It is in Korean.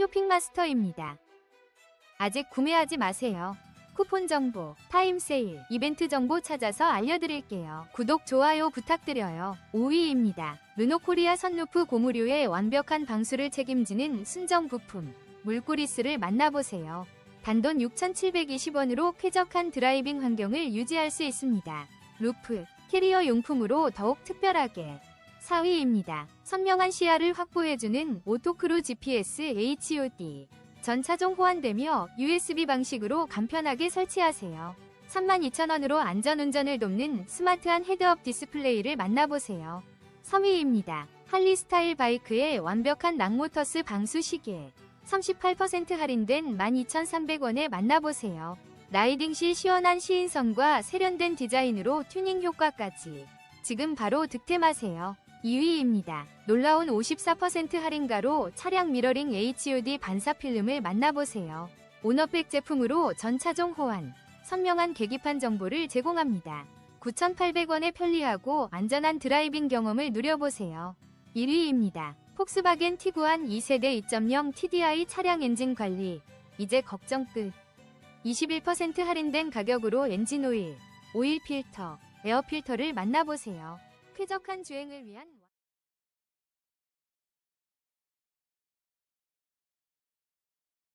쇼핑마스터입니다. 아직 구매하지 마세요. 쿠폰 정보, 타임 세일, 이벤트 정보 찾아서 알려드릴게요. 구독, 좋아요 부탁드려요. 5위입니다. 르노코리아 선루프 고무료의 완벽한 방수를 책임지는 순정 부품, 물꼬리스를 만나보세요. 단돈 6,720원으로 쾌적한 드라이빙 환경을 유지할 수 있습니다. 루프, 캐리어 용품으로 더욱 특별하게 4위입니다. 선명한 시야를 확보해주는 오토크루 GPS HUD. 전차종 호환되며 USB 방식으로 간편하게 설치하세요. 32,000원으로 안전운전을 돕는 스마트한 헤드업 디스플레이를 만나보세요. 3위입니다. 할리 스타일 바이크의 완벽한 락모터스 방수 시계. 38% 할인된 12,300원에 만나보세요. 라이딩 시 시원한 시인성과 세련된 디자인으로 튜닝 효과까지. 지금 바로 득템하세요. 2위입니다. 놀라운 54% 할인가로 차량 미러링 HUD 반사 필름을 만나보세요. 오너백 제품으로 전차종 호환, 선명한 계기판 정보를 제공합니다. 9,800원에 편리하고 안전한 드라이빙 경험을 누려보세요. 1위입니다. 폭스바겐 티구안 2세대 2.0 TDI 차량 엔진 관리. 이제 걱정 끝. 21% 할인된 가격으로 엔진 오일, 오일 필터, 에어 필터를 만나보세요. 쾌적한 주행을 위한